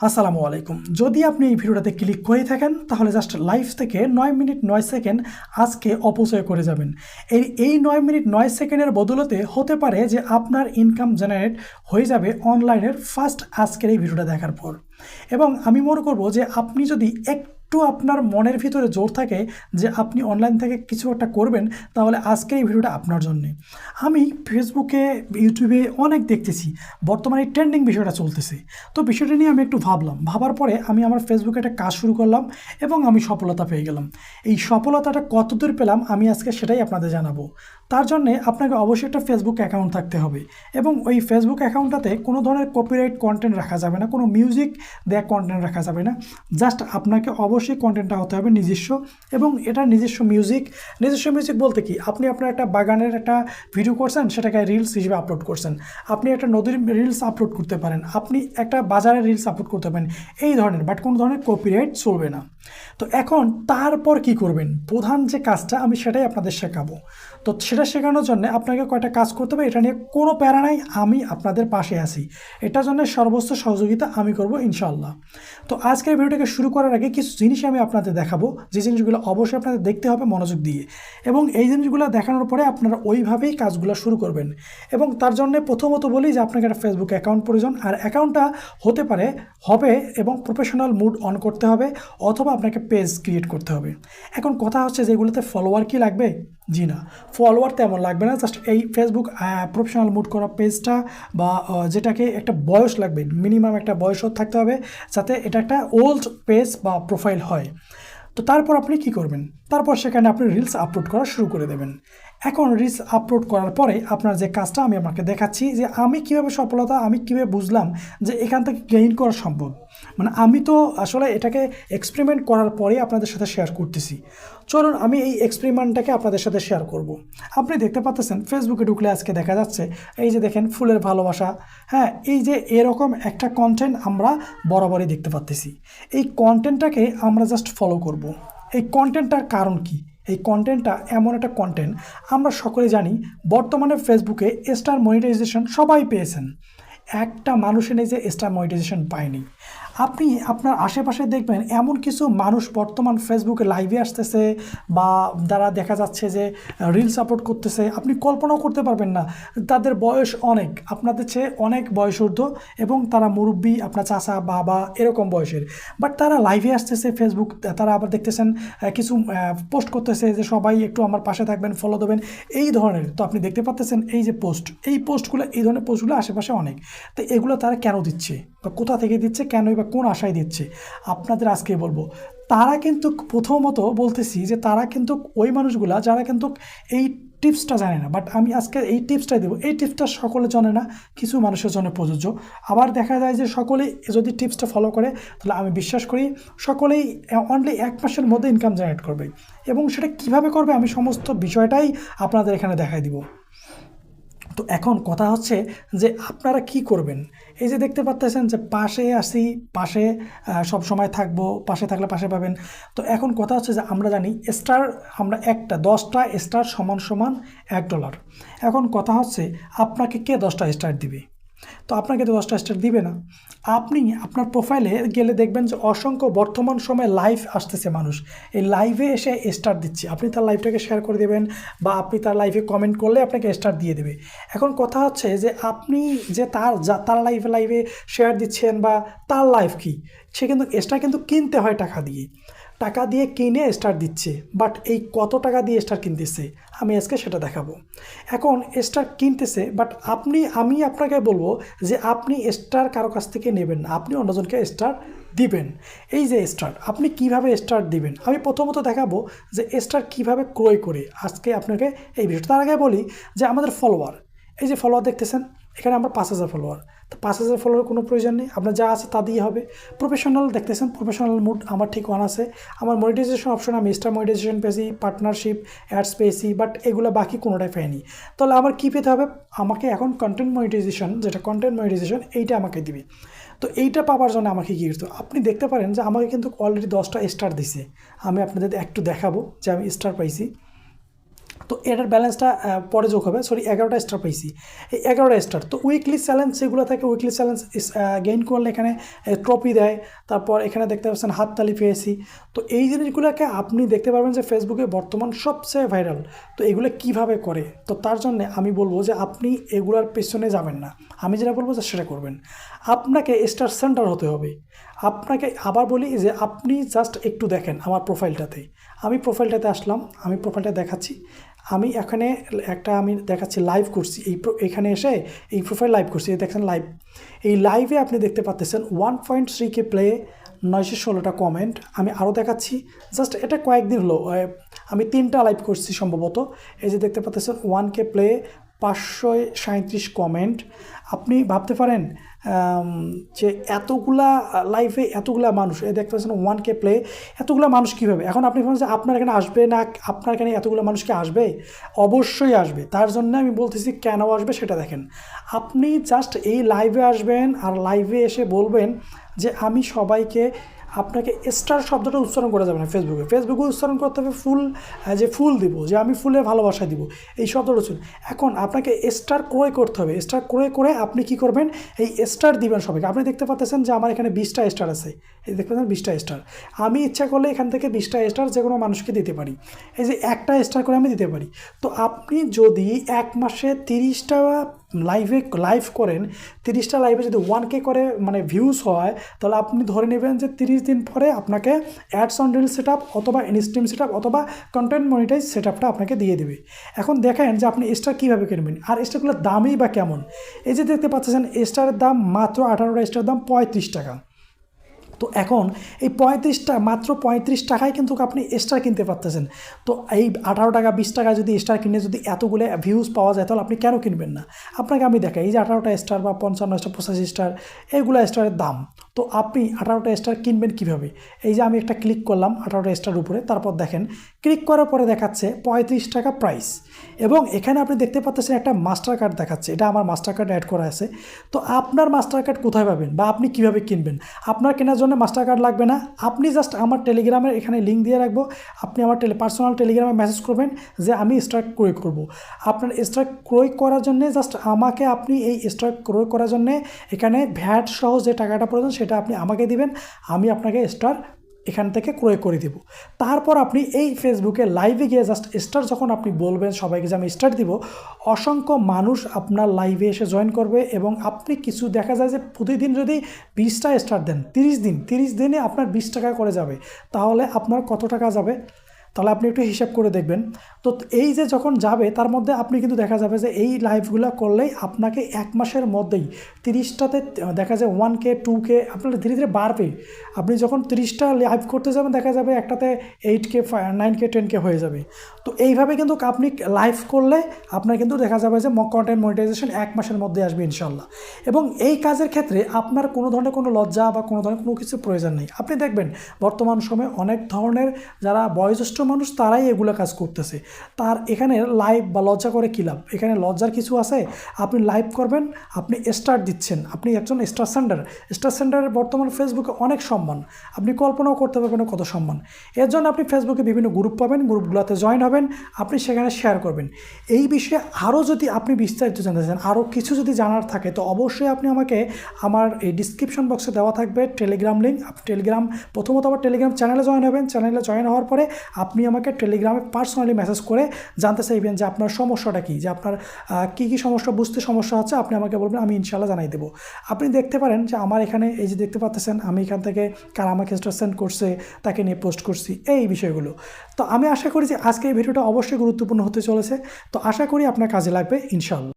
আসসালামু আলাইকুম। যদি আপনি এই ভিডিওটাতে ক্লিক করে থাকেন, তাহলে জাস্ট লাইভ থেকে নয় মিনিট নয় সেকেন্ড আজকে অপচয় করে যাবেন। এই এই নয় মিনিট নয় সেকেন্ডের বদলতে হতে পারে যে আপনার ইনকাম জেনারেট হয়ে যাবে অনলাইনের ফার্স্ট আজকের এই ভিডিওটা দেখার পর। এবং আমি মনে করব যে আপনি যদি একটু আপনার মনের ভিতরে জোর থাকে যে আপনি অনলাইন থেকে কিছু একটা করবেন, তাহলে আজকে এই ভিডিওটা আপনার জন্যে। আমি ফেসবুকে ইউটিউবে অনেক দেখতেছি, বর্তমানে ট্রেন্ডিং বিষয়টা চলতেছে। তো বিষয়টা নিয়ে আমি একটু ভাবলাম, ভাবার পরে আমি আমার ফেসবুকে একটা কাজ শুরু করলাম এবং আমি সফলতা পেয়ে গেলাম। এই সফলতাটা কতদূর পেলাম আমি আজকে সেটাই আপনাদের জানাব। তার জন্যে আপনাকে অবশ্যই একটা ফেসবুক অ্যাকাউন্ট থাকতে হবে এবং ওই ফেসবুক অ্যাকাউন্টটাতে কোনো ধরনের কপিরাইট কন্টেন্ট রাখা যাবে না, কোনো মিউজিক দেয়া কন্টেন্ট রাখা যাবে না। জাস্ট আপনাকে অবশ্যই কন্টেন্টটা হতে হবে নিজস্ব এবং এটা নিজস্ব মিউজিক নিজস্ব মিউজিক বলতে কি? আপনি আপনার একটা বাগানের একটা ভিডিও করছেন, সেটাকে রিলস হিসেবে আপলোড করছেন। আপনি একটা নদীর রিলস আপলোড করতে পারেন। আপনি একটা বাজারের রিলস আপলোড করতে পারেন। এই ধরনের বাট কোনো ধরনের কপিরাইট চলবে না। তো এখন তারপর কি করবেন? প্রধান যে কাজটা আমি সেটাই আপনাদের শেখাবো। তো সেটা শেখানোর জন্য আপনাকে কয়টা কাজ করতে হবে এটা নিয়ে কোনো প্যারা নাই, আমি আপনাদের পাশে আছি। এটার জন্য সর্বোচ্চ সহযোগিতা আমি করব ইনশাল্লাহ তো আজকের ভিডিওটাকে শুরু করার আগে কিছু জিনিস আমি আপনাদের দেখাবো, যে জিনিসগুলো অবশ্যই আপনাদের দেখতে হবে মনোযোগ দিয়ে। এবং এই জিনিসগুলো দেখানোর পরে আপনারা ওইভাবেই কাজগুলো শুরু করবেন। এবং তার জন্য প্রথমত বলি যে আপনাকে একটা ফেসবুক অ্যাকাউন্ট প্রয়োজন, আর অ্যাকাউন্টটা হতে পারে, হবে এবং প্রফেশনাল মুড অন করতে হবে, অথবা আপনাকে পেজ ক্রিয়েট করতে হবে। এখন কথা হচ্ছে যেগুলোতে ফলোয়ার কি লাগবে? জি না। ফলোয়ার তেমন লাগবে না জাস্ট এই ফেসবুক প্রফেশনাল মুড করা পেজটা বা যেটাকে একটা বয়স লাগবে মিনিমাম একটা বয়সও থাকতে হবে, যাতে এটা একটা ওল্ড পেজ বা প্রোফাইল হয়। তো তারপর আপনি কি করবেন? তারপর সেখানে আপনি রিলস আপলোড করা শুরু করে দেবেন। এখন রিলস আপলোড করার পরে আপনার যে কাজটা আমি আপনাকে দেখাচ্ছি যে আমি কীভাবে সফলতা, আমি কীভাবে বুঝলাম যে এখান থেকে গেইন করা সম্ভব মানে আমি তো আসলে এটাকে এক্সপেরিমেন্ট করার পরে আপনাদের সাথে শেয়ার করতেছি চলুন আমি এই এক্সপেরিমেন্টটাকে আপনাদের সাথে শেয়ার করব। আপনি দেখতে পাচ্ছেন ফেসবুকে ঢুকলে আজকে দেখা যাচ্ছে, এই যে দেখেন ফুলের ভালোবাসা হ্যাঁ এই যে এরকম একটা কন্টেন্ট আমরা বরাবরই দেখতে পাচ্তেছি এই কন্টেন্টটাকে আমরা জাস্ট ফলো করব। এই কন্টেন্টটার কারণ কি এই কন্টেন্টটা এমন একটা কন্টেন্ট আমরা সকলে জানি, বর্তমানে ফেসবুকে স্টার মনিটাইজেশন সবাই পেয়েছেন। একটা মানুষের নিজে স্টার মনিটাইজেশন পায়নি। আপনি আপনার আশেপাশে দেখবেন এমন কিছু মানুষ বর্তমান ফেসবুকে লাইভে আসতেছে বা যারা দেখা যাচ্ছে যে রিলস আপলোড করতেছে। আপনি কল্পনাও করতে পারবেন না। তাদের বয়স অনেক। আপনাদের চেয়ে অনেক বয়স ঊর্ধ্ব এবং তারা মুরব্বী, আপনার চাচা, বাবা এরকম বয়সের। বাট তারা লাইভে আসতেছে ফেসবুক তারা আবার দেখতেছেন কিছু পোস্ট করতেছে যে, সবাই একটু আমার পাশে থাকবেন ফলো দেবেন। এই ধরনের। তো আপনি দেখতে পাচ্তেছেন এই যে পোস্ট এই পোস্টগুলো এই ধরনের পোস্টগুলো আশেপাশে অনেক। তো এগুলো তারা কেন দিচ্ছে? বা কোথা থেকে দিচ্ছে, কেনই বা কোন আশায় দিচ্ছে, আপনাদের আজকে বলব। তারা কিন্তু প্রথমত বলতেছি যে তারা কিন্তু ওই মানুষগুলা যারা কিন্তু এই টিপসটা জানে না। বাট আমি আজকে এই টিপসটাই দেবো। এই টিপসটা সকলে জানে না, কিছু মানুষের জন্য প্রযোজ্য। আবার দেখা যায় যে সকলেই যদি টিপসটা ফলো করে, তাহলে আমি বিশ্বাস করি সকলেই অনলি এক মাসের মধ্যে ইনকাম জেনারেট করবে। এবং সেটা কীভাবে করবে আমি সমস্ত বিষয়টাই আপনাদের এখানে দেখাই দিব। তো এখন কথা হচ্ছে যে আপনারা কি করবেন? এই যে দেখতে পাচ্তেছেন যে পাশে আসি, পাশে সব সময় থাকব, পাশে থাকলে পাশে পাবেন। তো এখন কথা হচ্ছে যে আমরা জানি স্টার আমরা একটা, দশটা স্টার সমান সমান এক ডলার এখন কথা হচ্ছে আপনাকে কে দশটা স্টার দিবে? তো আপনাকে তো দশটা স্টার দিবে না। আপনি আপনার প্রোফাইলে গেলে দেখবেন যে অসংখ্য বর্তমান সময়ে লাইভ আসতেছে মানুষ। এই লাইভে এসে স্টার দিচ্ছে। আপনি তার লাইভটাকে শেয়ার করে দেবেন বা আপনি তার লাইভে কমেন্ট করলে আপনাকে স্টার দিয়ে দেবে। এখন কথা হচ্ছে যে আপনি যে তার যা তার লাইভে লাইভে শেয়ার দিচ্ছেন বা তার লাইভ কি, সে কিন্তু স্টার কিন্তু কিনতে হয় টাকা দিয়ে। টাকা দিয়ে কিনে স্টার দিচ্ছে বাট এই কত টাকা দিয়ে স্টার কিনতেছে, আমি আজকে সেটা দেখাবো। এখন স্টার কিনতেছে বাট আপনি, আমি আপনাকে বলব যে আপনি স্টার কারও কাছ থেকে নেবেন না, আপনি অন্যজনকে স্টার দিবেন। এই যে স্টার আপনি কীভাবে স্টার দিবেন? আমি প্রথমত দেখাবো যে স্টার কীভাবে ক্রয় করে। আজকে আপনাকে এই বিষয়টা তার আগে বলি যে আমাদের ফলোয়ার এই যে ফলোয়ার দেখতেছেন এখানে আমরা পাঁচ হাজার ফলোয়ার তো পাঁচ হাজার ফলোয়ার কোনো প্রয়োজন নেই। আপনার যা আছে তা দিয়ে হবে। প্রফেশনাল দেখতেছেন প্রফেশনাল মুড আমার ঠিক অন আছে। আমার মনিটাইজেশন অপশন আমি স্টার মনিটাইজেশন পেয়েছি পার্টনারশিপ অ্যাডস পেয়েছি বাট এগুলো বাকি কোনোটাই পাইনি। তাহলে আমার কী পেতে হবে? আমাকে এখন কন্টেন্ট মনিটাইজেশন যেটা কন্টেন্ট মনিটাইজেশন এইটা আমাকে দিবে। তো এইটা পাওয়ার জন্য আমাকে কী করতে আপনি দেখতে পারেন যে আমাকে কিন্তু অলরেডি দশটা স্টার দিছে। আমি আপনাদের একটু দেখাবো যে আমি স্টার পাইছি। তো এটার ব্যালেন্সটা পরে যোগ হবে। সরি এগারোটা স্টার পাইছি। এই এগারোটা স্টার তো উইকলি চ্যালেঞ্জ যেগুলো থাকে উইকলি চ্যালেঞ্জ গেইন করলে এখানে ট্রফি দেয়। তারপর এখানে দেখতে পাচ্ছেন হাততালি পেয়েছি। তো এই জিনিসগুলোকে আপনি দেখতে পারবেন যে ফেসবুকে বর্তমান সবচেয়ে ভাইরাল তো এগুলো কীভাবে করে? তো তার জন্য আমি বলব যে আপনি এগুলোর পেছনে যাবেন না। আমি যেটা বলব যে সেটা করবেন। আপনাকে স্টার সেন্টার হতে হবে। আপনাকে আবার বলি যে আপনি জাস্ট একটু দেখেন আমার প্রোফাইলটাতে। আমি প্রোফাইলটাতে আসলাম, আমি প্রোফাইলটা দেখাচ্ছি। আমি এখানে একটা আমি দেখাচ্ছি লাইভ করছি। এই এখানে এসে এই প্রোফাইল লাইভ করছি। এই দেখেন লাইভ এই লাইভে আপনি দেখতে পাচ্ছেন one point three K play নয়শো ষোলোটা কমেন্ট আমি আরও দেখাচ্ছি। জাস্ট এটা কয়েকদিন হলো আমি তিনটা লাইভ করছি সম্ভবত। এই যে দেখতে পাচ্ছেন ওয়ান কে প্লে পাঁচশো সাঁত্রিশ কমেন্ট আপনি ভাবতে পারেন যে এতগুলা লাইফে এতগুলা মানুষ এ দেখতে পাচ্ছেন ওয়ান কে প্লে এতগুলা মানুষ কীভাবে? এখন আপনি ভাবেন যে আপনার এখানে আসবে না, আপনার এখানে এতগুলো মানুষ কি আসবে? অবশ্যই আসবে। তার জন্য আমি বলতেছি কেন আসবে সেটা দেখেন। আপনি জাস্ট এই লাইভে আসবেন আর লাইভে এসে বলবেন যে আমি সবাইকে আপনাকে স্টার শব্দটা উচ্চারণ করা যাবে না ফেসবুকে ফেসবুকে উচ্চারণ করতে হবে ফুল যে ফুল দিব, যে আমি ফুলে ভালোবাসা দিব। এই শব্দটা উচ্চারণ এখন আপনাকে স্টার ক্রয় করতে হবে। স্টার ক্রয় করে আপনি কি করবেন? এই স্টার দিবেন সবাইকে। আপনি দেখতে পাচ্ছেন যে আমার এখানে বিশটা স্টার আছে। এই দেখতে পাচ্ছেন বিশটা স্টার আমি ইচ্ছা করলে এখান থেকে বিশটা স্টার যে কোনো মানুষকে দিতে পারি। এই যে একটা স্টার করে আমি দিতে পারি। তো আপনি যদি এক মাসে তিরিশটা লাইভে লাইভ করেন, তিরিশটা লাইভে যদি ওয়ান কে করে মানে ভিউজ হয়, তাহলে আপনি ধরে নেবেন যে তিরিশ দিন পরে আপনাকে অ্যাডস অন রিল সেট অথবা ইনস্ট্রিম সেট অথবা কন্টেন্ট মনিটাইজ সেট আপনাকে দিয়ে দেবে। এখন দেখেন যে আপনি স্টার কীভাবে কিনবেন, আর স্টারগুলোর দামই বা কেমন? এই যে দেখতে পাচ্ছেন স্টারের দাম মাত্র আঠারোটা স্টারের দাম পঁয়ত্রিশ টাকা। তো এখন এই পঁয়ত্রিশটা, মাত্র পঁয়ত্রিশ টাকায় কিন্তু আপনি স্টার কিনতে পারতেছেন। তো এই আঠারো টাকা, বিশ টাকা যদি স্টার কিনে যদি এতগুলো ভিউজ পাওয়া যায়, তাহলে আপনি কেন কিনবেন না? আপনাকে আমি দেখাই, এই যে আঠারোটা স্টার বা পঞ্চান্ন স্টার পঁচাশি স্টার এইগুলো স্টারের দাম। তো আপনি আঠারোটা স্টার কিনবেন কীভাবে? এই যে আমি একটা ক্লিক করলাম আঠারোটা স্টার উপরে, তারপর দেখেন ক্লিক করার পরে দেখাচ্ছে পঁয়ত্রিশ টাকা প্রাইস এবং এখানে আপনি দেখতে পাচ্ছেন একটা মাস্টার কার্ড দেখাচ্ছে, এটা আমার মাস্টার কার্ড অ্যাড করা আছে। তো আপনার মাস্টার কার্ড কোথায় পাবেন বা আপনি কীভাবে কিনবেন? আপনার কেনার জন্য মাস্টার কার্ড লাগবে না। আপনি জাস্ট আমার টেলিগ্রামের এখানে লিঙ্ক দিয়ে রাখব। আপনি আমার টেলি পার্সোনাল টেলিগ্রামে মেসেজ করবেন যে আমি স্ট্রাইক ক্রয় করব। আপনার স্ট্রাইক ক্রয় করার জন্যে জাস্ট আমাকে আপনি এই স্ট্রাইক ক্রয় করার জন্যে এখানে ভ্যাট সহ যে টাকাটা প্রয়োজন সেটা আপনি আমাকে দিবেন। আমি আপনাকে স্টার এখান থেকে ক্রয় করে দিব। তারপর আপনি এই ফেসবুকে লাইভে গিয়ে জাস্ট স্টার যখন আপনি বলবেন, সবাইকে যে আমি স্টার দিব, অসংখ্য মানুষ আপনার লাইভে এসে জয়েন করবে এবং আপনি কিছু দেখা যায় যে প্রতিদিন যদি বিশটা স্টার দেন, তিরিশ দিন, তিরিশ দিনে আপনার বিশ টাকা করে যাবে। তাহলে আপনার কত টাকা যাবে? তাহলে আপনি একটু হিসাব করে দেখবেন। তো এই যে যখন যাবে, তার মধ্যে আপনি কিন্তু দেখা যাবে যে এই লাইভগুলো করলেই আপনাকে এক মাসের মধ্যেই তিরিশটাতে দেখা যায় ওয়ান কে টু কে আপনার ধীরে ধীরে বাড়বে। আপনি যখন তিরিশটা লাইভ করতে যাবেন, দেখা যাবে একটাতে eight K nine K ten K হয়ে যাবে। তো এইভাবে কিন্তু আপনি লাইভ করলে আপনার কিন্তু দেখা যাবে যে কন্টেন্ট মনিটাইজেশন এক মাসের মধ্যে আসবে ইনশাল্লাহ এবং এই কাজের ক্ষেত্রে আপনার কোনো ধরনের কোনো লজ্জা বা কোনো ধরনের কোনো কিছু প্রয়োজন নেই। আপনি দেখবেন, বর্তমান সময়ে অনেক ধরনের যারা বয়োজ্যেষ্ঠ মানুষ তারাই এগুলো কাজ করতেছে। তার এখানে লাইভ বা লজ্জা করে কী লাভ? এখানে লজ্জার কিছু আছে? আপনি লাইভ করবেন, আপনি স্টার দিচ্ছেন। আপনি একজন স্টার সেন্টার স্টার সেন্টারের বর্তমান ফেসবুকে অনেক সম্মান। আপনি কল্পনাও করতে পারবেন কত সম্মান। এর জন্য আপনি ফেসবুকে বিভিন্ন গ্রুপ পাবেন গ্রুপগুলোতে জয়েন হবেন, আপনি সেখানে শেয়ার করবেন। এই বিষয়ে আরও যদি আপনি বিস্তারিত জানতে চান, আরও কিছু যদি জানার থাকে, তো অবশ্যই আপনি আমাকে আমার এই ডিসক্রিপশন বক্সে দেওয়া থাকবে। টেলিগ্রাম লিঙ্ক টেলিগ্রাম প্রথমত আবার টেলিগ্রাম চ্যানেলে জয়েন হবেন। চ্যানেলে জয়েন হওয়ার পরে আপনি আমাকে টেলিগ্রামে পার্সোনালি মেসেজ করে জানতে চাইবেন যে আপনার সমস্যাটা কী, যে আপনার কী কী সমস্যা, বুঝতে সমস্যা হচ্ছে, আপনি আমাকে বলবেন, আমি ইনশাল্লাহ জানাই দেবো। আপনি দেখতে পারেন যে আমার এখানে এই যে দেখতে পাচ্ছেন আমি এখান থেকে কার আমাকে সেন্ড করছে, তাকে নিয়ে পোস্ট করছি, এই বিষয়গুলো। তো আমি আশা করি যে আজকে এই ভিডিওটা অবশ্যই গুরুত্বপূর্ণ হতে চলেছে। তো আশা করি আপনার কাজে লাগবে ইনশাল্লাহ